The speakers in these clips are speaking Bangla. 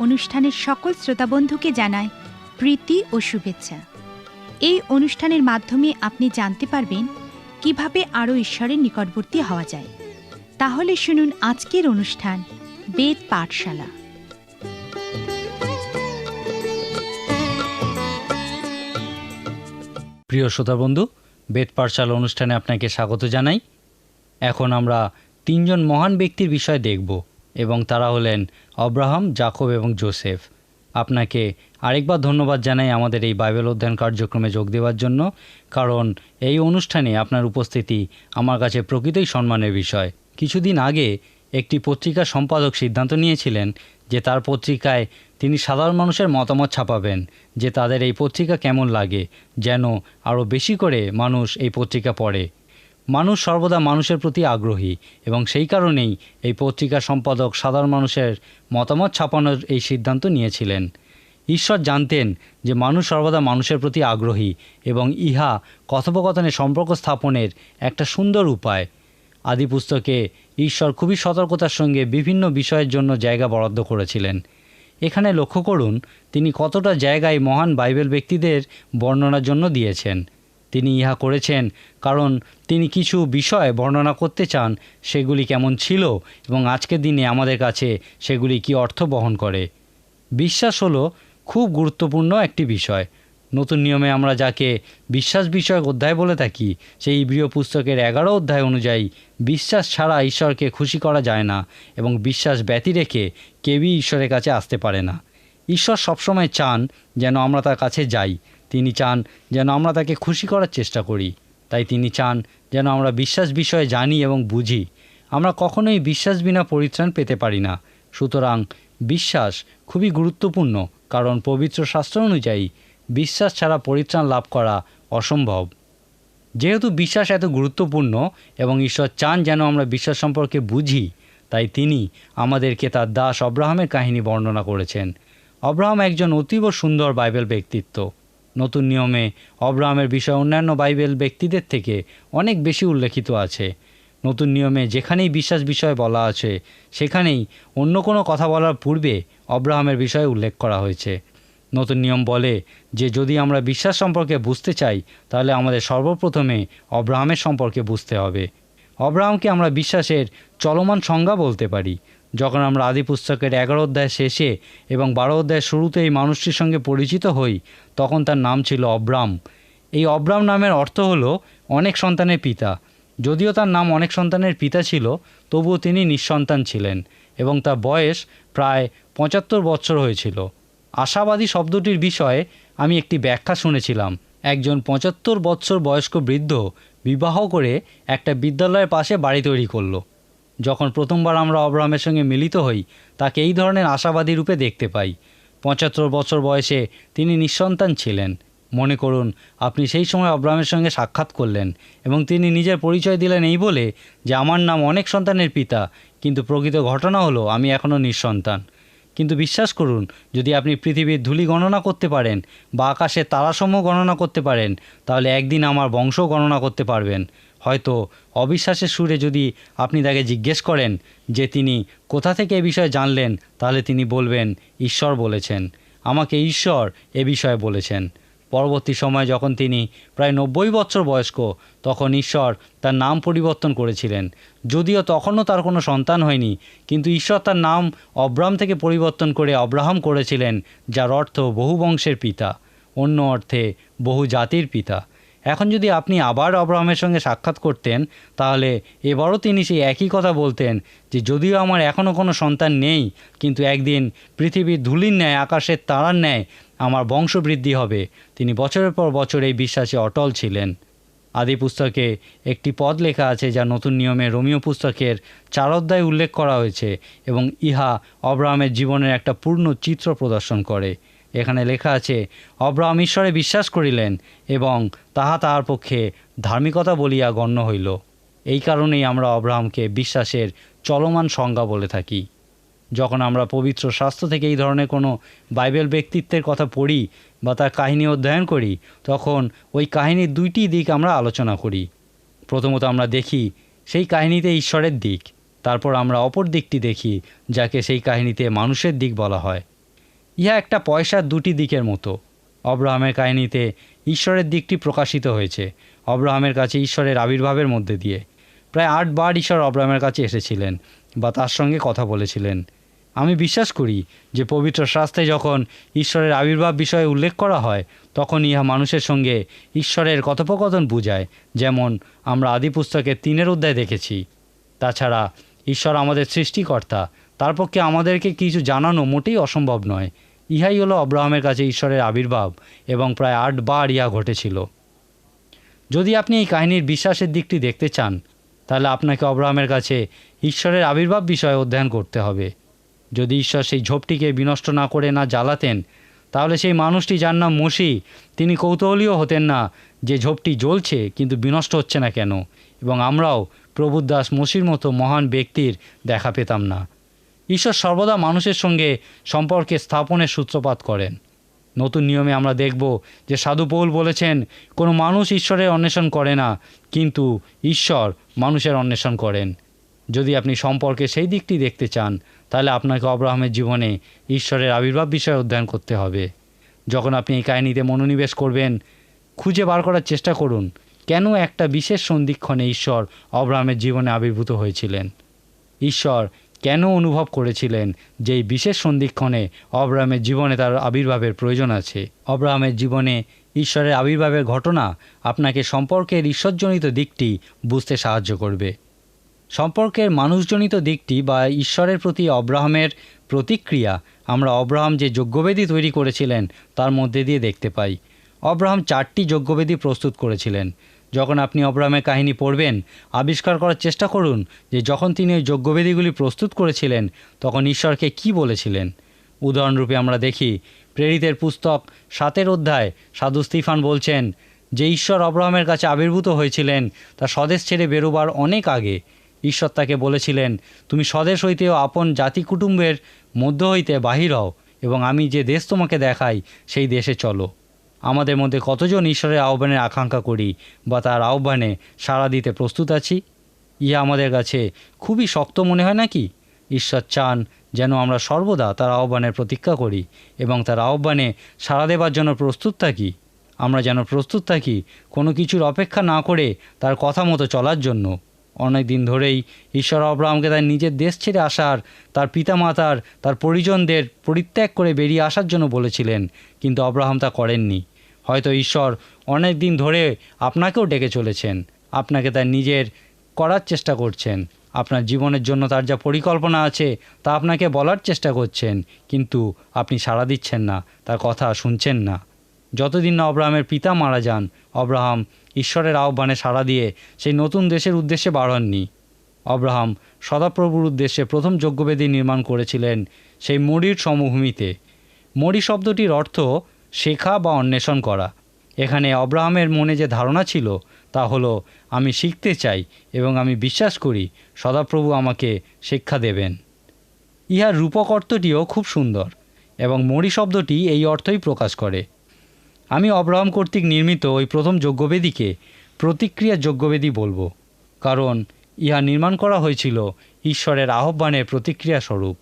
অনুষ্ঠানের সকল শ্রোতাবন্ধুকে জানায় প্রীতি ও শুভেচ্ছা। এই অনুষ্ঠানের মাধ্যমে আপনি জানতে পারবেন কীভাবে আরও ঈশ্বরের নিকটবর্তী হওয়া যায়। তাহলে শুনুন আজকের অনুষ্ঠান, বেদ পাঠশালা। প্রিয় শ্রোতা বন্ধু বেদ পাঠশালা অনুষ্ঠানে আপনাকে স্বাগত জানাই। এখন আমরা তিনজন মহান ব্যক্তির বিষয় দেখব। এবং তারা হলেন অব্রাহাম জাকব এবং জোসেফ। আপনাকে আরেকবার ধন্যবাদ জানাই আমাদের এই বাইবেল অধ্যয়ন কার্যক্রমে যোগ দেওয়ার জন্য, কারণ এই অনুষ্ঠানে আপনার উপস্থিতি আমার কাছে প্রকৃতই সম্মানের বিষয়। কিছুদিন আগে একটি পত্রিকার সম্পাদক সিদ্ধান্ত নিয়েছিলেন যে তার পত্রিকায় তিনি সাধারণ মানুষের মতামত ছাপাবেন, যে তাদের এই পত্রিকা কেমন লাগে, যেন আরও বেশি করে মানুষ এই পত্রিকা পড়ে। মানুষ সর্বদা মানুষের প্রতি আগ্রহী এবং সেই কারণেই এই পত্রিকার সম্পাদক সাধারণ মানুষের মতামত ছাপানোর এই সিদ্ধান্ত নিয়েছিলেন। ঈশ্বর জানতেন যে মানুষ সর্বদা মানুষের প্রতি আগ্রহী এবং ইহা কথোপকথনে সম্পর্ক স্থাপনের একটা সুন্দর উপায়। আদি পুস্তকে ঈশ্বর খুবই সতর্কতার সঙ্গে বিভিন্ন বিষয়ের জন্য জায়গা বরাদ্দ করেছিলেন। এখানে লক্ষ্য করুন, তিনি কতটা জায়গায় মহান বাইবেল ব্যক্তিদের বর্ণনার জন্য দিয়েছেন। তিনি ইহা করেছেন, কারণ তিনি কিছু বিষয় বর্ণনা করতে চান, সেগুলি কেমন ছিল এবং আজকের দিনে আমাদের কাছে সেগুলি কি অর্থ বহন করে। বিশ্বাস হলো, খুব গুরুত্বপূর্ণ একটি বিষয়। নতুন নিয়মে আমরা যাকে বিশ্বাস বিষয়ক অধ্যায় বলে থাকি, সেই ইব্রিয় পুস্তকের এগারো অধ্যায় অনুযায়ী বিশ্বাস ছাড়া ঈশ্বরকে খুশি করা যায় না এবং বিশ্বাস ব্যতি রেখে কেউই ঈশ্বরের কাছে আসতে পারে না। ঈশ্বর সবসময় চান যেন আমরা তার কাছে যাই। তিনি চান যেন আমরা তাকে খুশি করার চেষ্টা করি। তাই তিনি চান যেন আমরা বিশ্বাস বিষয়ে জানি এবং বুঝি। আমরা কখনোই বিশ্বাস বিনা পরিত্রাণ পেতে পারি না। সুতরাং বিশ্বাস খুবই গুরুত্বপূর্ণ, কারণ পবিত্র শাস্ত্র অনুযায়ী বিশ্বাস ছাড়া পরিত্রাণ লাভ করা অসম্ভব। যেহেতু বিশ্বাস এত গুরুত্বপূর্ণ এবং ঈশ্বর চান যেন আমরা বিশ্বাস সম্পর্কে বুঝি, তাই তিনি আমাদেরকে তার দাস অব্রাহামের কাহিনী বর্ণনা করেছেন। অব্রাহাম একজন অতীব সুন্দর বাইবেল ব্যক্তিত্ব। নতুন নিয়মে অব্রাহামের বিষয় অন্যান্য বাইবেল ব্যক্তিদের থেকে অনেক বেশি উল্লেখিত আছে। নতুন নিয়মে যেখানেই বিশ্বাস বিষয় বলা আছে, সেখানেই অন্য কোনো কথা বলার পূর্বে অব্রাহামের বিষয়ে উল্লেখ করা হয়েছে। নতুন নিয়ম বলে যে, যদি আমরা বিশ্বাস সম্পর্কে বুঝতে চাই, তাহলে আমাদের সর্বপ্রথমে অব্রাহামের সম্পর্কে বুঝতে হবে। অব্রাহামকে আমরা বিশ্বাসের চলমান সংজ্ঞা বলতে পারি। যখন আমরা আদি পুস্তকের এগারো অধ্যায় শেষে এবং বারো অধ্যায়ের শুরুতে এই মানুষটির সঙ্গে পরিচিত হই, তখন তার নাম ছিল অব্রাম। এই অব্রাম নামের অর্থ হলো অনেক সন্তানের পিতা। যদিও তার নাম অনেক সন্তানের পিতা ছিল, তবুও তিনি নিঃসন্তান ছিলেন এবং তার বয়স প্রায় পঁচাত্তর বছর হয়েছিল। আশাবাদী শব্দটির বিষয়ে আমি একটি ব্যাখ্যা শুনেছিলাম। একজন পঁচাত্তর বৎসর বয়স্ক বৃদ্ধ বিবাহ করে একটা বিদ্যালয়ের পাশে বাড়ি তৈরি করল। যখন প্রথমবার আমরা অব্রাহামের সঙ্গে মিলিত হই, তাকে এই ধরনের আশাবাদী রূপে দেখতে পাই। পঁচাত্তর বছর বয়সে তিনি নিঃসন্তান ছিলেন। মনে করুন, আপনি সেই সময় অব্রাহামের সঙ্গে সাক্ষাৎ করলেন এবং তিনি নিজের পরিচয় দিলেন এই বলে যে, আমার নাম অনেক সন্তানের পিতা, কিন্তু প্রকৃত ঘটনা হলো আমি এখনও নিঃসন্তান। কিন্তু বিশ্বাস করুন, যদি আপনি পৃথিবীর ধূলি গণনা করতে পারেন বা আকাশের তারাসমূহ গণনা করতে পারেন, তাহলে একদিন আমার বংশ গণনা করতে পারবেন। হয়তো অবিশ্বাসের সুরে যদি আপনি তাকে জিজ্ঞেস করেন যে তিনি কোথা থেকে এ বিষয়ে জানলেন, তাহলে তিনি বলবেন, ঈশ্বর বলেছেন। আমাকে ঈশ্বর এ বিষয়ে বলেছেন। পরবর্তী সময় যখন তিনি প্রায় নব্বই বছর বয়স্ক, তখন ঈশ্বর তার নাম পরিবর্তন করেছিলেন। যদিও তখনও তার কোনো সন্তান হয়নি, কিন্তু ঈশ্বর তার নাম অব্রাম থেকে পরিবর্তন করে অব্রাহাম করেছিলেন, যার অর্থ বহু বংশের পিতা। অন্য অর্থে বহু জাতির পিতা। এখন যদি আপনি আবার অব্রাহামের সঙ্গে সাক্ষাৎ করতেন, তাহলে এবারও তিনি সেই একই কথা বলতেন যে, যদিও আমার এখনও কোনো সন্তান নেই, কিন্তু একদিন পৃথিবীর ধুলির ন্যায়, আকাশের তারার ন্যায় আমার বংশবৃদ্ধি হবে। তিনি বছরের পর বছর এই বিশ্বাসে অটল ছিলেন। আদি পুস্তকে একটি পদ লেখা আছে, যা নতুন নিয়মে রোমিও পুস্তকের চার অধ্যায় উল্লেখ করা হয়েছে এবং ইহা অব্রাহামের জীবনের একটা পূর্ণ চিত্র প্রদর্শন করে। এখানে লেখা আছে, অব্রাহাম ঈশ্বরে বিশ্বাস করিলেন এবং তাহা তাহার পক্ষে ধার্মিকতা বলিয়া গণ্য হইল। এই কারণেই আমরা অব্রাহামকে বিশ্বাসের চলমান সংজ্ঞা বলে থাকি। যখন আমরা পবিত্র শাস্ত্র থেকে এই ধরনের কোনো বাইবেল ব্যক্তিত্বের কথা পড়ি বা তার কাহিনী অধ্যয়ন করি, তখন ওই কাহিনীর দুইটি দিক আমরা আলোচনা করি। প্রথমত আমরা দেখি সেই কাহিনীতে ঈশ্বরের দিক, তারপর আমরা অপর দিকটি দেখি, যাকে সেই কাহিনীতে মানুষের দিক বলা হয়। ইহা একটা পয়সার দুটি দিকের মতো। অব্রাহামের কাহিনীতে ঈশ্বরের দিকটি প্রকাশিত হয়েছে। অব্রাহামের কাছে ঈশ্বরের আবির্ভাবের মধ্যে দিয়ে। প্রায় আটবার ঈশ্বর অব্রাহামের কাছে এসেছিলেন বা তার সঙ্গে কথা বলেছিলেন। আমি বিশ্বাস করি যে পবিত্র শাস্ত্রে যখন ঈশ্বরের আবির্ভাব বিষয়ে উল্লেখ করা হয়, তখন ইহা মানুষের সঙ্গে ঈশ্বরের কথোপকথন বুঝায়। যেমন আমরা আদি পুস্তকের তিনের অধ্যায় দেখেছি। তাছাড়া ঈশ্বর আমাদের সৃষ্টিকর্তা তার পক্ষে আমাদেরকে কিছু জানানো মোটেই অসম্ভব নয়। ইহাই হলো অব্রাহামের কাছে ঈশ্বরের আবির্ভাব এবং প্রায় আটবার ইহা ঘটেছিল। যদি আপনি এই কাহিনীর বিশ্বাসের দিকটি দেখতে চান, তাহলে আপনাকে অব্রাহামের কাছে ঈশ্বরের আবির্ভাব বিষয়ে অধ্যয়ন করতে হবে। যদি ঈশ্বর সেই ঝোপটিকে বিনষ্ট না করে না জ্বালাতেন, তাহলে সেই মানুষটি যার নাম মসি, তিনি কৌতূহলীও হতেন না যে ঝোপটি জ্বলছে কিন্তু বিনষ্ট হচ্ছে না কেন। এবং আমরাও প্রভুদাস মসির মতো মহান ব্যক্তির দেখা পেতাম না। ঈশ্বর সর্বদা মানুষের সঙ্গে সম্পর্কে স্থাপনের সূত্রপাত করেন। নতুন নিয়মে আমরা দেখব যে সাধু পৌল বলেছেন, কোনো মানুষ ঈশ্বরের অন্বেষণ করে না, কিন্তু ঈশ্বর মানুষের অন্বেষণ করেন। যদি আপনি সম্পর্কে সেই দিকটি দেখতে চান, তাহলে আপনাকে অব্রাহামের জীবনে ঈশ্বরের আবির্ভাব বিষয়ে অধ্যয়ন করতে হবে। যখন আপনি এই কাহিনীতে মনোনিবেশ করবেন, খুঁজে বার করার চেষ্টা করুন, কেন একটা বিশেষ সন্ধিক্ষণে ঈশ্বর অব্রাহামের জীবনে আবির্ভূত হয়েছিলেন? ঈশ্বর কেন অনুভব করেছিলেন যে এই বিশেষ সন্ধিক্ষণে অব্রাহামের জীবনে তার আবির্ভাবের প্রয়োজন আছে? অব্রাহামের জীবনে ঈশ্বরের আবির্ভাবের ঘটনা আপনাকে সম্পর্কের ঈশ্বরজনিত দিকটি বুঝতে সাহায্য করবে। সম্পর্কের মানুষজনিত দিকটি বা ঈশ্বরের প্রতি অব্রাহামের প্রতিক্রিয়া আমরা অব্রাহাম যে যজ্ঞবেদী তৈরি করেছিলেন তার মধ্যে দিয়ে দেখতে পাই। অব্রাহাম চারটি যজ্ঞবেদী প্রস্তুত করেছিলেন। যখন আপনি অব্রাহামের কাহিনী পড়বেন, আবিষ্কার করার চেষ্টা করুন যে যখন তিনি ওই যজ্ঞবেদীগুলি প্রস্তুত করেছিলেন, তখন ঈশ্বরকে কি বলেছিলেন? উদাহরণরূপে আমরা দেখি, প্রেরিতের পুস্তক সাতের অধ্যায়, সাধু স্তিফান বলছেন, যে ঈশ্বর অব্রাহামের কাছে আবির্ভূত হয়েছিলেন, তা স্বদেশ ছেড়ে বেরোবার অনেক আগে। ঈশ্বর তাকে বলেছিলেন, তুমি স্বদেশ হইতেও আপন জাতি কুটুম্বের মধ্য হইতে বাহির হও এবং আমি যে দেশ তোমাকে দেখাই, সেই দেশে চলো। আমাদের মধ্যে কতজন ঈশ্বরের আহ্বানের আকাঙ্ক্ষা করি বা তার আহ্বানে সাড়া দিতে প্রস্তুত আছি? ইহা আমাদের কাছে খুবই শক্ত মনে হয় নাকি? ঈশ্বর চান যেন আমরা সর্বদা তার আহ্বানের প্রতীক্ষা করি এবং তার আহ্বানে সাড়া দেবার জন্য প্রস্তুত থাকি। আমরা যেন প্রস্তুত থাকি কোনো কিছুর অপেক্ষা না করে তার কথা মতো চলার জন্য। অনেক দিন ধরেই ঈশ্বর অব্রাহামকে তার নিজের দেশ ছেড়ে আসার, তার পিতামাতার, তার পরিজনদের পরিত্যাগ করে বেরিয়ে আসার জন্য বলেছিলেন, কিন্তু অব্রাহাম তা করেননি। হয়তো ঈশ্বর অনেক দিন ধরে আপনাকেও ডেকে চলেছেন। আপনাকে তার নিজের করার চেষ্টা করছেন। আপনার জীবনের জন্য তার যা পরিকল্পনা আছে, তা আপনাকে বলার চেষ্টা করছেন। কিন্তু আপনি সাড়া দিচ্ছেন না, তার কথা শুনছেন না। যতদিন না অব্রাহামের পিতা মারা যান, অব্রাহাম ঈশ্বরের আহ্বানে সাড়া দিয়ে সেই নতুন দেশের উদ্দেশ্যে বাড়াননি অব্রাহাম সদাপ্রভুর উদ্দেশ্যে প্রথম যজ্ঞবেদী নির্মাণ করেছিলেন সেই মরির সমভূমিতে। মরি শব্দটির অর্থ শেখা বা অন্বেষণ করা। এখানে অব্রাহামের মনে যে ধারণা ছিল, তা হলো, আমি শিখতে চাই এবং আমি বিশ্বাস করি, সদাপ্রভু আমাকে শিক্ষা দেবেন। ইহার রূপক অর্থটিও খুব সুন্দর এবং মরি শব্দটি এই অর্থই প্রকাশ করে। আমি অব্রাহাম কর্তৃক নির্মিত ওই প্রথম যজ্ঞবেদীকে প্রতিক্রিয়া যজ্ঞবেদী বলব, কারণ ইহা নির্মাণ করা হয়েছিল ঈশ্বরের আহ্বানের প্রতিক্রিয়া স্বরূপ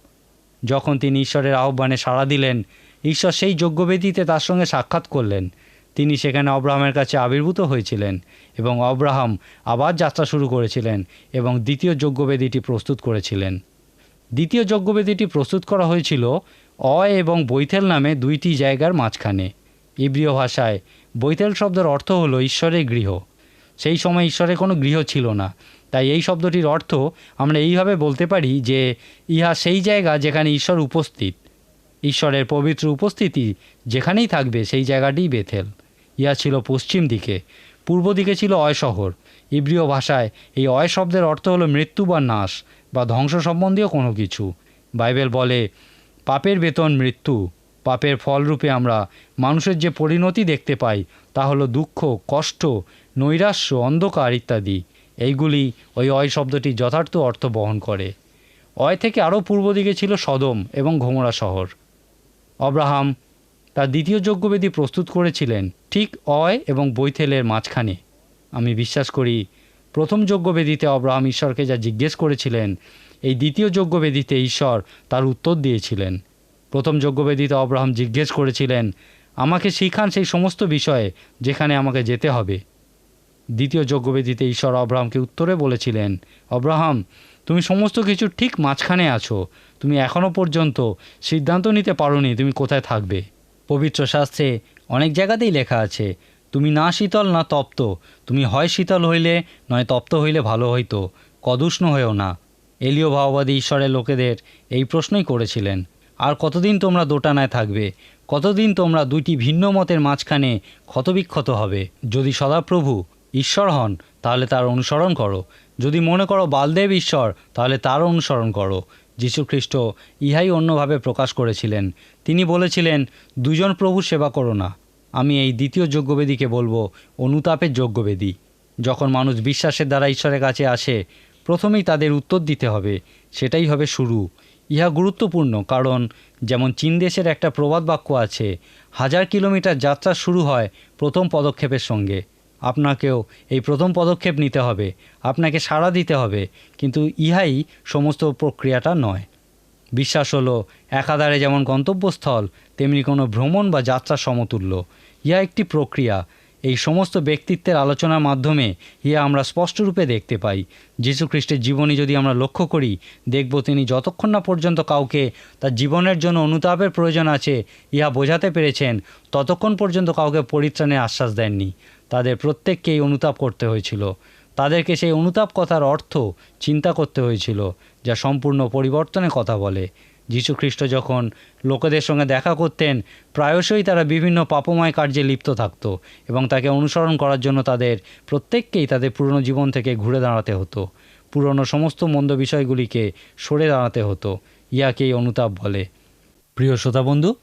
যখন তিনি ঈশ্বরের আহ্বানে সাড়া দিলেন ঈশ্বর সেই যজ্ঞবেদীতে তার সঙ্গে সাক্ষাৎ করলেন। তিনি সেখানে অব্রাহামের কাছে আবির্ভূত হয়েছিলেন এবং অব্রাহাম আবার যাত্রা শুরু করেছিলেন এবং দ্বিতীয় যজ্ঞবেদীটি প্রস্তুত করেছিলেন। দ্বিতীয় যজ্ঞবেদীটি প্রস্তুত করা হয়েছিল অ এবং বৈথেল নামে দুইটি জায়গার মাঝখানে। ইব্রিয় ভাষায় বৈতেল শব্দের অর্থ হলো ঈশ্বরের গৃহ। সেই সময় ঈশ্বরের কোনো গৃহ ছিল না। তাই এই শব্দটির অর্থ আমরা এইভাবে বলতে পারি যে ইহা সেই জায়গা যেখানে ঈশ্বর উপস্থিত। ঈশ্বরের পবিত্র উপস্থিতি যেখানেই থাকবে সেই জায়গাটিই বেথেল। ইহা ছিল পশ্চিম দিকে, পূর্ব দিকে ছিল অয় শহর ইব্রিয় ভাষায় এই অয় শব্দের অর্থ হলো মৃত্যু বা নাশ বা ধ্বংস সম্বন্ধীয় কোনো কিছু। বাইবেল বলে, পাপের বেতন মৃত্যু। পাপের ফলরূপে আমরা মানুষের যে পরিণতি দেখতে পাই, তা হলো দুঃখ, কষ্ট, নৈরাশ্য, অন্ধকার ইত্যাদি। এইগুলি ওই অয় শব্দটি যথার্থ অর্থ বহন করে। অয় থেকে আরও পূর্ব দিকে ছিল সদম এবং ঘোমরা শহর। অব্রাহাম তার দ্বিতীয় যজ্ঞবেদী প্রস্তুত করেছিলেন ঠিক অয় এবং বৈথেলের মাঝখানে। আমি বিশ্বাস করি, প্রথম যজ্ঞবেদীতে অব্রাহাম ঈশ্বরকে যা জিজ্ঞেস করেছিলেন, এই দ্বিতীয় যজ্ঞবেদীতে ঈশ্বর তার উত্তর দিয়েছিলেন। প্রথম যজ্ঞবেদীতে অব্রাহাম জিজ্ঞেস করেছিলেন, আমাকে শিখান সেই সমস্ত বিষয়ে যেখানে আমাকে যেতে হবে। দ্বিতীয় যজ্ঞবেদীতে ঈশ্বর অব্রাহামকে উত্তরে বলেছিলেন, অব্রাহাম, তুমি সমস্ত কিছু ঠিক মাঝখানে আছো। তুমি এখনও পর্যন্ত সিদ্ধান্ত নিতে পারোনি তুমি কোথায় থাকবে। পবিত্র শাস্ত্রে অনেক জায়গাতেই লেখা আছে, তুমি না শীতল না তপ্ত, তুমি হয় শীতল হইলে নয় তপ্ত হইলে ভালো হইতো, কদুষ্ণ হয়েও না। এলীয় ভাওবাদী ঈশ্বরের লোকেদের এই প্রশ্নই করেছিলেন, আর কতদিন তোমরা দোটানায় থাকবে? কতদিন তোমরা দুইটি ভিন্ন মতের মাঝখানে ক্ষতবিক্ষত হবে? যদি সদাপ্রভু ঈশ্বর হন, তাহলে তার অনুসরণ করো। যদি মনে করো বালদেব ঈশ্বর, তাহলে তার অনুসরণ করো। যীশুখ্রিস্ট ইহাই অন্যভাবে প্রকাশ করেছিলেন। তিনি বলেছিলেন, দুজন প্রভু সেবা করো না। আমি এই দ্বিতীয় যজ্ঞবেদীকে বলব অনুতাপের যজ্ঞবেদী। যখন মানুষ বিশ্বাসের দ্বারা ঈশ্বরের কাছে আসে, প্রথমেই তাদের উত্তর দিতে হবে, সেটাই হবে শুরু। ইহা গুরুত্বপূর্ণ, কারণ যেমন চীন দেশের একটা প্রবাদ বাক্য আছে, হাজার কিলোমিটার যাত্রা শুরু হয় প্রথম পদক্ষেপের সঙ্গে। আপনাকেও এই প্রথম পদক্ষেপ নিতে হবে। আপনাকে সাড়া দিতে হবে, কিন্তু ইহাই সমস্ত প্রক্রিয়াটা নয়। বিশ্বাস হলো, একাধারে যেমন গন্তব্যস্থল, তেমনি কোনো ভ্রমণ বা যাত্রা সমতুল্য। ইহা একটি প্রক্রিয়া। এই সমস্ত ব্যক্তিত্বের আলোচনার মাধ্যমে ইহা আমরা স্পষ্টরূপে দেখতে পাই। যীশুখ্রিস্টের জীবনী যদি আমরা লক্ষ্য করি, দেখব তিনি যতক্ষণ না পর্যন্ত কাউকে তার জীবনের জন্য অনুতাপের প্রয়োজন আছে, ইহা বোঝাতে পেরেছেন, ততক্ষণ পর্যন্ত কাউকে পরিত্রাণের আশ্বাস দেননি। তাদের প্রত্যেককেই অনুতাপ করতে হয়েছিল। তাদেরকে সেই অনুতাপ কথার অর্থ চিন্তা করতে হয়েছিল, যা সম্পূর্ণ পরিবর্তনের কথা বলে। যীশুখ্রিস্ট যখন লোকেদের সঙ্গে দেখা করতেন, প্রায়শই তারা বিভিন্ন পাপময় কার্যে লিপ্ত থাকত এবং তাকে অনুসরণ করার জন্য তাদের প্রত্যেককেই তাদের পুরনো জীবন থেকে ঘুরে দাঁড়াতে হতো। পুরনো সমস্ত মন্দ বিষয়গুলিকে সরে দাঁড়াতে হতো। ইয়াকেই অনুতাপ বলে। প্রিয় শ্রোতা বন্ধু,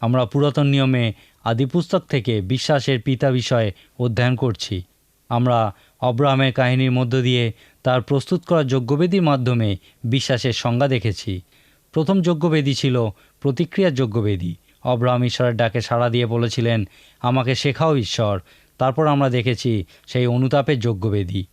আমরা পুরাতন নিয়মে আদিপুস্তক থেকে বিশ্বাসের পিতা বিষয়ে অধ্যয়ন করছি। আমরা অব্রাহামের কাহিনীর মধ্য দিয়ে তার প্রস্তুত করা যজ্ঞবেদীর মাধ্যমে বিশ্বাসের সংজ্ঞা দেখেছি। প্রথম যজ্ঞবেদী ছিল প্রতিক্রিয়ার যজ্ঞবেদী। অব্রাহাম ঈশ্বরের ডাকে সাড়া দিয়ে বলেছিলেন, আমাকে শেখাও ঈশ্বর। তারপর আমরা দেখেছি সেই অনুতাপের যজ্ঞবেদী।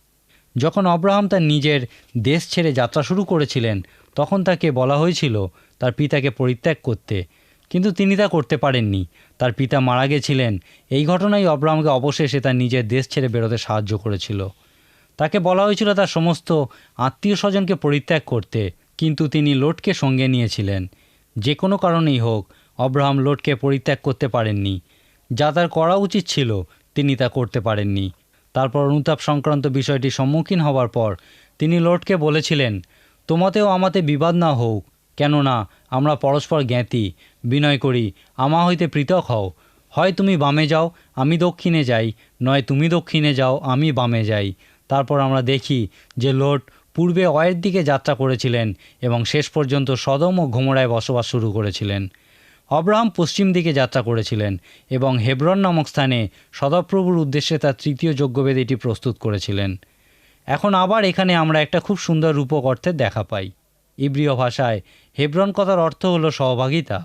যখন অব্রাহাম তার নিজের দেশ ছেড়ে যাত্রা শুরু করেছিলেন, তখন তাকে বলা হয়েছিল তার পিতাকে পরিত্যাগ করতে। কিন্তু তিনি তা করতে পারেননি। তার পিতা মারা গেছিলেন। এই ঘটনাই অব্রাহামকে অবশেষে তার নিজের দেশ ছেড়ে বেরোতে সাহায্য করেছিল। তাকে বলা হয়েছিল তার সমস্ত আত্মীয় স্বজনকে পরিত্যাগ করতে, কিন্তু তিনি লোটকে সঙ্গে নিয়েছিলেন। যে কোনো কারণেই হোক, অব্রাহাম লোটকে পরিত্যাগ করতে পারেননি। যা তার করা উচিত ছিল, তিনি তা করতে পারেননি। তারপর অনুতাপ সংক্রান্ত বিষয়টি সম্মুখীন হওয়ার পর তিনি লোটকে বলেছিলেন, তোমাতেও আমাতে বিবাদ না হোক কেননা আমরা পরস্পর জ্ঞাতি, বিনয় করি, আমা হইতে পৃথক হও। হয় তুমি বামে যাও, আমি দক্ষিণে যাই, নয় তুমি দক্ষিণে যাও, আমি বামে যাই। তারপর আমরা দেখি যে লোট পূর্বে অয়ের দিকে যাত্রা করেছিলেন এবং শেষ পর্যন্ত সদম ও ঘোমরায় বসবাস শুরু করেছিলেন। অব্রাহাম পশ্চিম দিকে যাত্রা করেছিলেন এবং হেব্রন নামক স্থানে সদাপ্রভুর উদ্দেশ্যে তার তৃতীয় যজ্ঞবেদীটি প্রস্তুত করেছিলেন। এখন আবার এখানে আমরা একটা খুব সুন্দর রূপক অর্থের দেখা পাই। ইব্রিয় ভাষায়, হেব্রন কথার অর্থ হলো সহভাগিতা।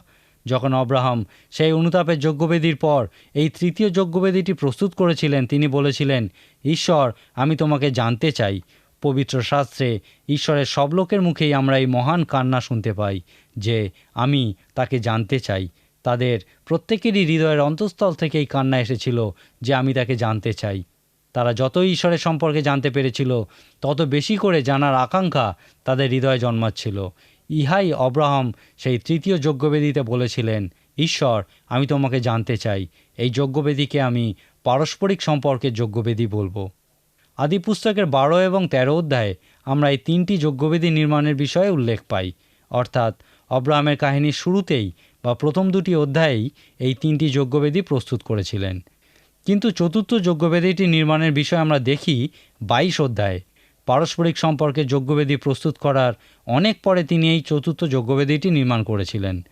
যখন অব্রাহাম সেই অনুতাপের যজ্ঞবেদীর পর এই তৃতীয় যজ্ঞবেদীটি প্রস্তুত করেছিলেন, তিনি বলেছিলেন, ঈশ্বর, আমি তোমাকে জানতে চাই। পবিত্র শাস্ত্রে ঈশ্বরের সব লোকের মুখেই আমরা এই মহান কান্না শুনতে পাই, যে আমি তাকে জানতে চাই। তাদের প্রত্যেকেরই হৃদয়ের অন্তঃস্থল থেকে এই কান্না এসেছিল যে আমি তাকে জানতে চাই। তারা যতই ঈশ্বরের সম্পর্কে জানতে পেরেছিল, তত বেশি করে জানার আকাঙ্ক্ষা তাদের হৃদয়ে জন্মাচ্ছিল। ইহাই অব্রাহাম সেই তৃতীয় যজ্ঞবেদীতে বলেছিলেন, ঈশ্বর, আমি তোমাকে জানতে চাই। এই যজ্ঞবেদীকে আমি পারস্পরিক সম্পর্কের যজ্ঞবেদী বলব। আদি পুস্তকের বারো এবং তেরো অধ্যায়ে আমরা এই তিনটি যজ্ঞবেদী নির্মাণের বিষয়ে উল্লেখ পাই। অর্থাৎ অব্রাহামের কাহিনীর শুরুতেই বা প্রথম দুটি অধ্যায়েই এই তিনটি যজ্ঞবেদী প্রস্তুত করেছিলেন। কিন্তু চতুর্থ যজ্ঞবেদীটি নির্মাণের বিষয়ে আমরা দেখি বাইশ অধ্যায়ে। পারস্পরিক সম্পর্কে যজ্ঞবেদী প্রস্তুত করার অনেক পরে তিনি এই চতুর্থ যজ্ঞবেদীটি নির্মাণ করেছিলেন।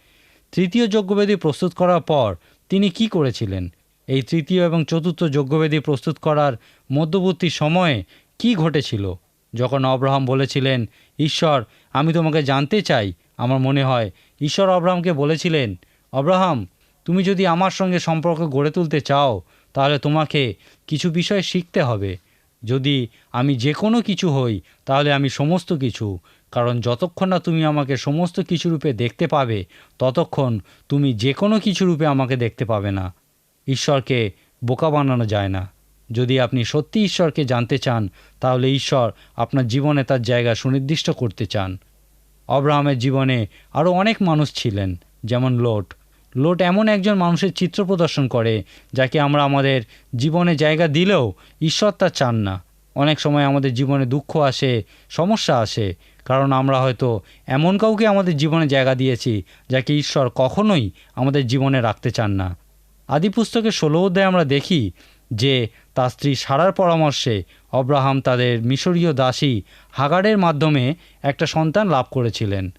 তৃতীয় যজ্ঞবেদী প্রস্তুত করার পর তিনি কি করেছিলেন? এই তৃতীয় এবং চতুর্থ যজ্ঞবেদী প্রস্তুত করার মধ্যবর্তী সময়ে কি ঘটেছিল? যখন অব্রাহাম বলেছিলেন, ঈশ্বর, আমি তোমাকে জানতে চাই। আমার মনে হয়, ঈশ্বর অব্রাহামকে বলেছিলেন অব্রাহাম তুমি যদি আমার সঙ্গে সম্পর্ক গড়ে তুলতে চাও তাহলে তোমাকে কিছু বিষয় শিখতে হবে। যদি আমি যে কোনো কিছু হই, তাহলে আমি সমস্ত কিছু। কারণ যতক্ষণ না তুমি আমাকে সমস্ত কিছু রূপে দেখতে পাবে, ততক্ষণ তুমি যে কোনো কিছু রূপে আমাকে দেখতে পাবে না। ঈশ্বরকে বোকা বানানো যায় না। যদি আপনি সত্যি ঈশ্বরকে জানতে চান, তাহলে ঈশ্বর আপনার জীবনে তার জায়গা সুনির্দিষ্ট করতে চান। অব্রাহামের জীবনে আরও অনেক মানুষ ছিলেন, যেমন লোট লোট এমন একজন মানুষের চিত্র প্রদর্শন করে, যাকে আমরা আমাদের জীবনে জায়গা দিলেও ঈশ্বর তা চান না। অনেক সময় আমাদের জীবনে দুঃখ আসে, সমস্যা আসে, কারণ আমরা হয়তো এমন কাউকে আমাদের জীবনে জায়গা দিয়েছি, যাকে ঈশ্বর কখনোই আমাদের জীবনে রাখতে চান না। আদি পুস্তকের ষোলো অধ্যায়ে আমরা দেখি যে, তার স্ত্রী সারার পরামর্শে অব্রাহাম তাদের মিশরীয় দাসী হাগারের মাধ্যমে একটা সন্তান লাভ করেছিলেন।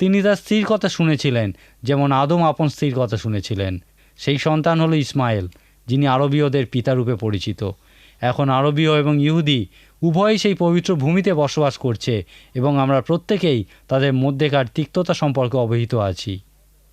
তিনি তার স্ত্রীর কথা শুনেছিলেন, যেমন আদম আপন স্ত্রীর কথা শুনেছিলেন। সেই সন্তান হলো ইসমাইল, যিনি আরবীয়দের পিতারূপে পরিচিত। এখন আরবীয় এবং ইহুদি উভয়ই সেই পবিত্র ভূমিতে বসবাস করছে এবং আমরা প্রত্যেকেই তাদের মধ্যেকার তিক্ততা সম্পর্কে অবহিত আছি।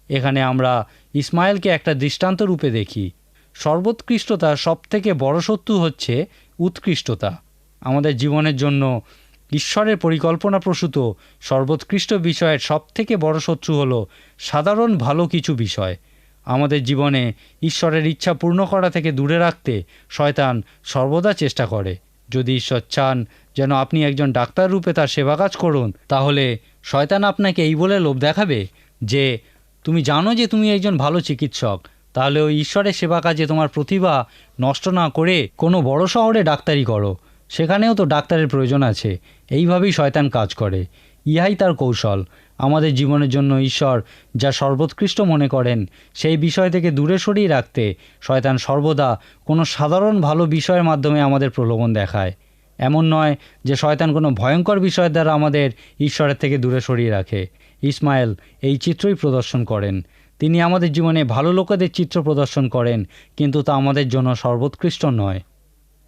এখানে আমরা ইসমাইলকে একটা দৃষ্টান্ত রূপে দেখি। সর্বোৎকৃষ্টতার সবথেকে বড় শত্রু হচ্ছে উৎকৃষ্টতা। আমাদের জীবনের জন্য ঈশ্বরের পরিকল্পনা প্রসূত। সর্বোৎকৃষ্ট বিষয়ের সবথেকে বড় শত্রু হল সাধারণ ভালো কিছু বিষয়। আমাদের জীবনে ঈশ্বরের ইচ্ছা পূর্ণ করা থেকে দূরে রাখতে শয়তান সর্বদা চেষ্টা করে। যদি ঈশ্বর চান যেন আপনি একজন ডাক্তার রূপে তার সেবা কাজ করুন, তাহলে শয়তান আপনাকে এই বলে লোভ দেখাবে যে, তুমি জানো যে তুমি একজন ভালো চিকিৎসক, তাহলে ওই ঈশ্বরের সেবা কাজে তোমার প্রতিভা নষ্ট না করে কোনো বড় শহরে ডাক্তারি করো। সেখানেও তো ডাক্তারের প্রয়োজন আছে। এইভাবেই শয়তান কাজ করে। ইহাই তার কৌশল। আমাদের জীবনের জন্য ঈশ্বর যা সর্বোৎকৃষ্ট মনে করেন, সেই বিষয় থেকে দূরে সরিয়ে রাখতে শয়তান সর্বদা কোনো সাধারণ ভালো বিষয়ের মাধ্যমে আমাদের প্রলোভন দেখায়। এমন নয় যে শয়তান কোনো ভয়ঙ্কর বিষয়ের দ্বারা আমাদের ঈশ্বরের থেকে দূরে সরিয়ে রাখে। ইসমাইল এই চিত্রই প্রদর্শন করেন। তিনি আমাদের জীবনে ভালো লোকেদের চিত্র প্রদর্শন করেন, কিন্তু তা আমাদের জন্য সর্বোৎকৃষ্ট নয়।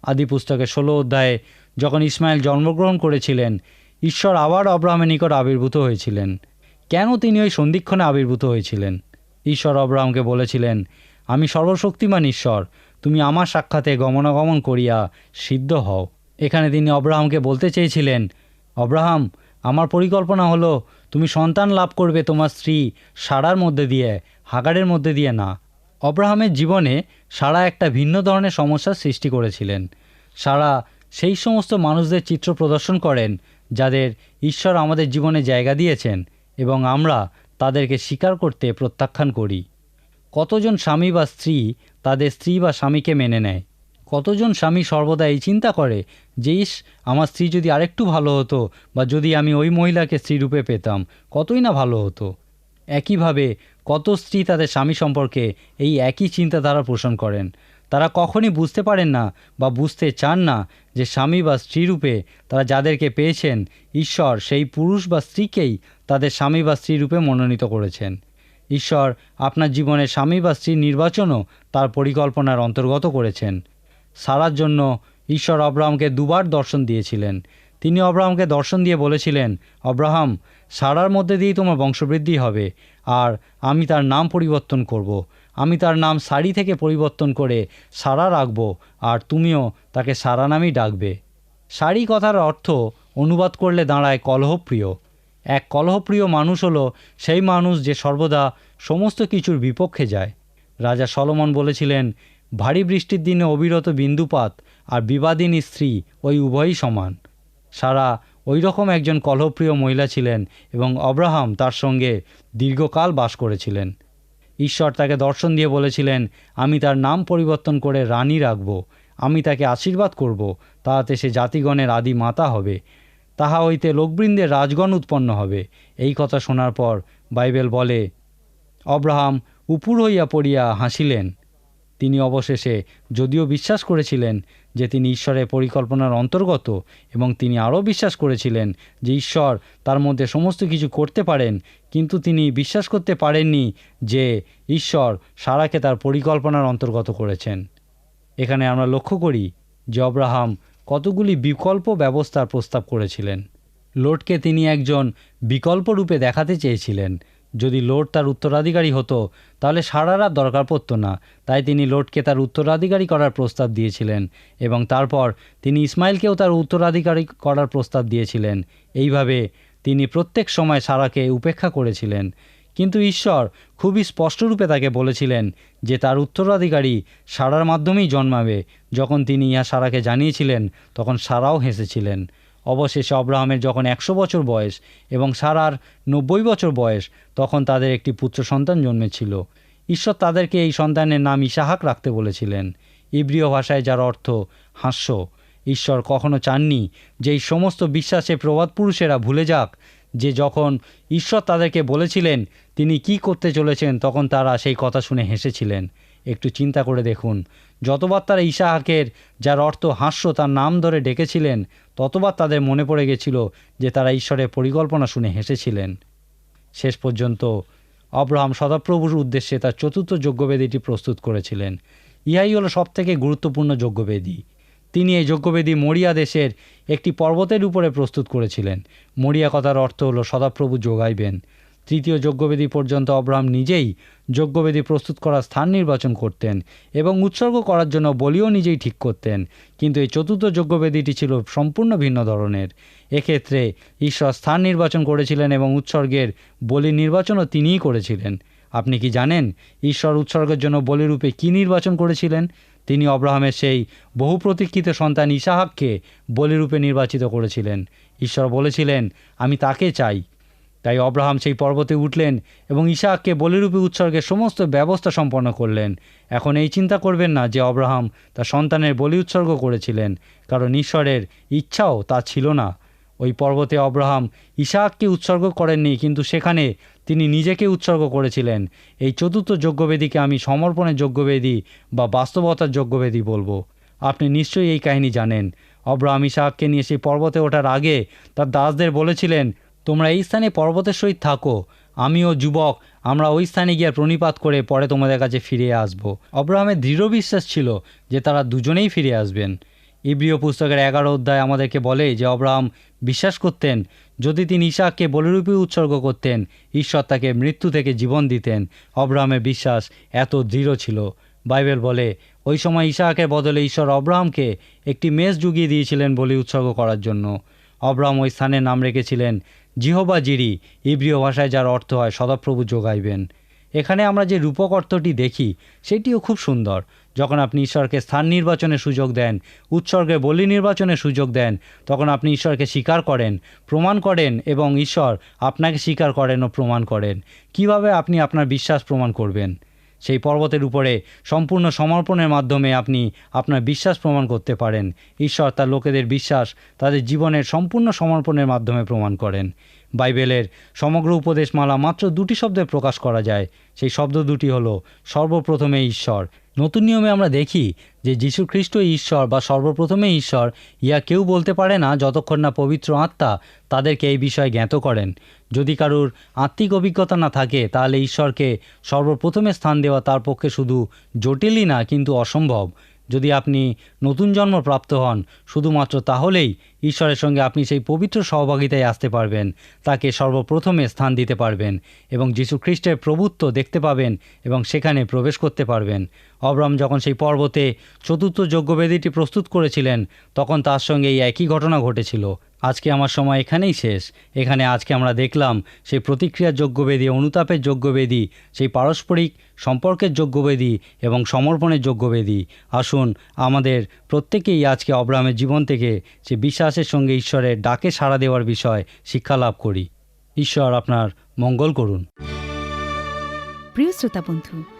আদি পুস্তকের ষোলো অধ্যায়ে যখন ইসমাইল জন্মগ্রহণ করেছিলেন, ঈশ্বর আবার অব্রাহামের নিকট আবির্ভূত হয়েছিলেন। কেন তিনি ওই সন্ধিক্ষণে আবির্ভূত হয়েছিলেন? ঈশ্বর অব্রাহামকে বলেছিলেন, আমি সর্বশক্তিমান ঈশ্বর, তুমি আমার সাক্ষাতে গমনাগমন করিয়া সিদ্ধ হও। এখানে তিনি অব্রাহামকে বলতে চেয়েছিলেন, অব্রাহাম, আমার পরিকল্পনা হলো, তুমি সন্তান লাভ করবে তোমার স্ত্রী সারার মধ্যে দিয়ে, হাগারের মধ্যে দিয়ে না। অব্রাহামের জীবনে সারা একটা ভিন্ন ধরনের সমস্যার সৃষ্টি করেছিলেন। সারা সেই সমস্ত মানুষদের চিত্র প্রদর্শন করেন, যাদের ঈশ্বর আমাদের জীবনে জায়গা দিয়েছেন এবং আমরা তাদেরকে স্বীকার করতে প্রত্যাখ্যান করি। কতজন স্বামী বা স্ত্রী তাদের স্ত্রী বা স্বামীকে মেনে নেয়? কতজন স্বামী সর্বদা এই চিন্তা করে যে, ইস, আমার স্ত্রী যদি আরেকটু ভালো হতো বা যদি আমি ওই মহিলাকে স্ত্রীরূপে পেতাম, কতই না ভালো হতো? একইভাবে কত স্ত্রী তাদের স্বামী সম্পর্কে এই একই চিন্তাধারা পোষণ করেন। তারা কখনই বুঝতে পারেন না বা বুঝতে চান না যে স্বামী বা স্ত্রীরূপে তারা যাদেরকে পেয়েছেন ঈশ্বর সেই পুরুষ বা স্ত্রীকেই তাদের স্বামী বা স্ত্রীরূপে মনোনীত করেছেন। ঈশ্বর আপনার জীবনে স্বামী বা স্ত্রীর নির্বাচনও তার পরিকল্পনার অন্তর্গত করেছেন। সারার জন্য ঈশ্বর অব্রাহামকে দুবার দর্শন দিয়েছিলেন। তিনি অব্রাহামকে দর্শন দিয়ে বলেছিলেন অব্রাহাম সারার মধ্যে দিয়েই তোমার বংশবৃদ্ধি হবে। আর আমি তার নাম পরিবর্তন করব। আমি তার নাম সারি থেকে পরিবর্তন করে সারা রাখব আর তুমিও তাকে সারা নামই ডাকবে। সারি কথার অর্থ অনুবাদ করলে দাঁড়ায় কলহপ্রিয়। এক কলহপ্রিয় মানুষ হলো সেই মানুষ যে সর্বদা সমস্ত কিছুর বিপক্ষে যায়। রাজা সলমন বলেছিলেন, ভারী বৃষ্টির দিনে অবিরত বিন্দুপাত আর বিবাদিনী স্ত্রী ওই উভয়ই সমান। সারা ওই রকম একজন কলহপ্রিয় মহিলা ছিলেন এবং অব্রাহাম তার সঙ্গে দীর্ঘকাল বাস করেছিলেন। ঈশ্বর তাকে দর্শন দিয়ে বলেছিলেন, আমি তার নাম পরিবর্তন করে রানী রাখব, আমি তাকে আশীর্বাদ করব, তাহাতে সে জাতিগণের আদি মাতা হবে, তাহা হইতে লোকবৃন্দের রাজগণ উৎপন্ন হবে। এই কথা শোনার পর বাইবেল বলে, অব্রাহাম উপুর হইয়া পড়িয়া হাসিলেন। তিনি অবশেষে যদিও বিশ্বাস করেছিলেন যে তিনি ঈশ্বরের পরিকল্পনার অন্তর্গত এবং তিনি আরও বিশ্বাস করেছিলেন যে ঈশ্বর তার মধ্যে সমস্ত কিছু করতে পারেন, কিন্তু তিনি বিশ্বাস করতে পারেননি যে ঈশ্বর সারাকে তার পরিকল্পনার অন্তর্গত করেছেন। এখানে আমরা লক্ষ্য করি যে অব্রাহাম কতগুলি বিকল্প ব্যবস্থার প্রস্তাব করেছিলেন। লোডকে তিনি একজন বিকল্প রূপে দেখাতে চেয়েছিলেন। যদি লোড তার উত্তরাধিকারী হতো, তাহলে সারার আর দরকার পড়তো না। তাই তিনি লোডকে তার উত্তরাধিকারী করার প্রস্তাব দিয়েছিলেন এবং তারপর তিনি ইসমাইলকেও তার উত্তরাধিকারী করার প্রস্তাব দিয়েছিলেন। এইভাবে তিনি প্রত্যেক সময় সারাকে উপেক্ষা করেছিলেন। কিন্তু ঈশ্বর খুবই স্পষ্টরূপে তাকে বলেছিলেন যে তার উত্তরাধিকারী সারার মাধ্যমেই জন্মাবে। যখন তিনি ইহা সারাকে জানিয়েছিলেন, তখন সারাও হেসেছিলেন। অবশেষে অব্রাহামের যখন একশো বছর বয়স এবং সারার নব্বই বছর বয়স তখন তাদের একটি পুত্র সন্তান জন্মেছিল। ঈশ্বর তাদেরকে এই সন্তানের নাম ইসাহাক রাখতে বলেছিলেন। ইব্রিয় ভাষায় যার অর্থ হাস্য, ঈশ্বর কখনো চাননি যে এই সমস্ত বিশ্বাসে প্রবাদ পুরুষেরা ভুলে যাক, যে যখন ঈশ্বর তাদেরকে বলেছিলেন তিনি কি করতে চলেছেন তখন তারা সেই কথা শুনে হেসেছিলেন। একটু চিন্তা করে দেখুন, যতবার তারা ইসাহাকের, যার অর্থ হাস্য, তার নাম ধরে ডেকেছিলেন, ততবার তাদের মনে পড়ে গেছিল যে তারা ঈশ্বরের পরিকল্পনা শুনে হেসেছিলেন। শেষ পর্যন্ত অব্রাহাম সদাপ্রভুর উদ্দেশ্যে তার চতুর্থ যজ্ঞবেদীটি প্রস্তুত করেছিলেন। ইহাই হলো সবথেকে গুরুত্বপূর্ণ যজ্ঞবেদী। তিনি এই যজ্ঞবেদী মরিয়া দেশের একটি পর্বতের উপরে প্রস্তুত করেছিলেন। মরিয়া কথার অর্থ হলো সদাপ্রভু যোগাইবেন তৃতীয় যজ্ঞবেদী পর্যন্ত অব্রাহাম নিজেই যজ্ঞবেদী প্রস্তুত করার স্থান নির্বাচন করতেন এবং উৎসর্গ করার জন্য বলিও নিজেই ঠিক করতেন। কিন্তু এই চতুর্থ যজ্ঞবেদীটি ছিল সম্পূর্ণ ভিন্ন ধরনের। এক্ষেত্রে ঈশ্বর স্থান নির্বাচন করেছিলেন এবং উৎসর্গের বলি নির্বাচনও তিনিই করেছিলেন। আপনি কি জানেন ঈশ্বর উৎসর্গের জন্য বলিরূপে কী নির্বাচন করেছিলেন? তিনি অব্রাহামের সেই বহু প্রতীক্ষিত সন্তান ইসাহাককে বলিরূপে নির্বাচিত করেছিলেন। ঈশ্বর বলেছিলেন, আমি তাকে চাই তাই অব্রাহাম সেই পর্বতে উঠলেন এবং ইসাহাককে বলিরূপে উৎসর্গের সমস্ত ব্যবস্থা সম্পন্ন করলেন। এখন এই চিন্তা করবেন না যে অব্রাহাম তার সন্তানের বলি উৎসর্গ করেছিলেন, কারণ ঈশ্বরের ইচ্ছাও তা ছিল না। ওই পর্বতে অব্রাহাম ইসাহাককে উৎসর্গ করেননি, কিন্তু সেখানে তিনি নিজেকে উৎসর্গ করেছিলেন। এই চতুর্থ যজ্ঞবেদীকে আমি সমর্পণের যজ্ঞবেদী বা বাস্তবতার যজ্ঞবেদী বলব। আপনি নিশ্চয়ই এই কাহিনী জানেন। অব্রাহাম ইসাহাককে নিয়ে সেই পর্বতে ওঠার আগে তার দাসদের বলেছিলেন তোমরা এই স্থানে পর্বতের সহিত থাকো। আমিও যুবক, আমরা ওই স্থানে গিয়ে প্রণিপাত করে পরে তোমাদের কাছে ফিরে আসব। অব্রাহামের দৃঢ় বিশ্বাস ছিল যে তারা দুজনেই ফিরে আসবেন। ইব্রিয় পুস্তকের এগারো অধ্যায় আমাদেরকে বলে যে অব্রাহাম বিশ্বাস করতেন, যদি তিনি ইসাককে বলিরূপে উৎসর্গ করতেন, ঈশ্বর তাকে মৃত্যু থেকে জীবন দিতেন। অব্রাহামের বিশ্বাস এত দৃঢ় ছিল। বাইবেল বলে, ওই সময় ইসাহাকের বদলে ঈশ্বর অব্রাহামকে একটি মেষ জুগিয়ে দিয়েছিলেন বলি উৎসর্গ করার জন্য। অব্রাহাম ওই স্থানের নাম রেখেছিলেন জিহবা জিরি, ইব্রিয় ভাষায় যার অর্থ হয় সদাপ্রভু যোগাইবেন। এখানে আমরা যে রূপক অর্থটি দেখি, সেটিও খুব সুন্দর। যখন আপনি ঈশ্বরকে স্থান নির্বাচনের সুযোগ দেন, উৎসর্গে বলি নির্বাচনের সুযোগ দেন, তখন আপনি ঈশ্বরকে স্বীকার করেন, প্রমাণ করেন এবং ঈশ্বর আপনাকে স্বীকার করেন ও প্রমাণ করেন। কীভাবে আপনি আপনার বিশ্বাস প্রমাণ করবেন? সেই পর্বতের উপরে সম্পূর্ণ সমর্পণের মাধ্যমে আপনি আপনার বিশ্বাস প্রমাণ করতে পারেন। ঈশ্বর তার লোকেদের বিশ্বাস, তাদের জীবনের সম্পূর্ণ সমর্পণের মাধ্যমে প্রমাণ করেন। বাইবেলের সমগ্র উপদেশমালা মাত্র দুটি শব্দে প্রকাশ করা যায়। সেই শব্দ দুটি হলো, সর্বপ্রথমে ঈশ্বর নতুন নিয়মে আমরা দেখি যে যীশু খ্রিস্ট ঈশ্বর বা সর্বপ্রথমে ঈশ্বর ইয়া কেউ বলতে পারে না যতক্ষণ না পবিত্র আত্মা তাদেরকে এই বিষয়ে জ্ঞাত করেন। যদি কারুর আত্মিক অভিজ্ঞতা না থাকে, তাহলে ঈশ্বরকে সর্বপ্রথমে স্থান দেওয়া তার পক্ষে শুধু জটিলই না, কিন্তু অসম্ভব। যদি আপনি নতুন জন্ম প্রাপ্ত হন, শুধুমাত্র তাহলেই ঈশ্বরের সঙ্গে আপনি সেই পবিত্র সহভাগিতায় আসতে পারবেন, তাকে সর্বপ্রথমে স্থান দিতে পারবেন এবং যীশু খ্রিস্টের প্রভুত্ব দেখতে পাবেন এবং সেখানে প্রবেশ করতে পারবেন। অব্রাম যখন সেই পর্বতে চতুর্থ যজ্ঞবেদীটি প্রস্তুত করেছিলেন, তখন তার সঙ্গে এই একই ঘটনা ঘটেছিল। আজকে আমার সময় এখানেই শেষ। এখানে আজকে আমরা দেখলাম সেই প্রতিক্রিয়ার যজ্ঞবেদী, অনুতাপের যজ্ঞবেদী, সেই পারস্পরিক সম্পর্কের যজ্ঞবেদী এবং সমর্পণের যজ্ঞবেদী। আসুন আমাদের প্রত্যেকেই আজকে অব্রাহামের জীবন থেকে সে বিশ্বাসের সঙ্গে ঈশ্বরের ডাকে সাড়া দেওয়ার বিষয় শিক্ষা লাভ করি। ঈশ্বর আপনার মঙ্গল করুন। প্রিয় শ্রোতা বন্ধু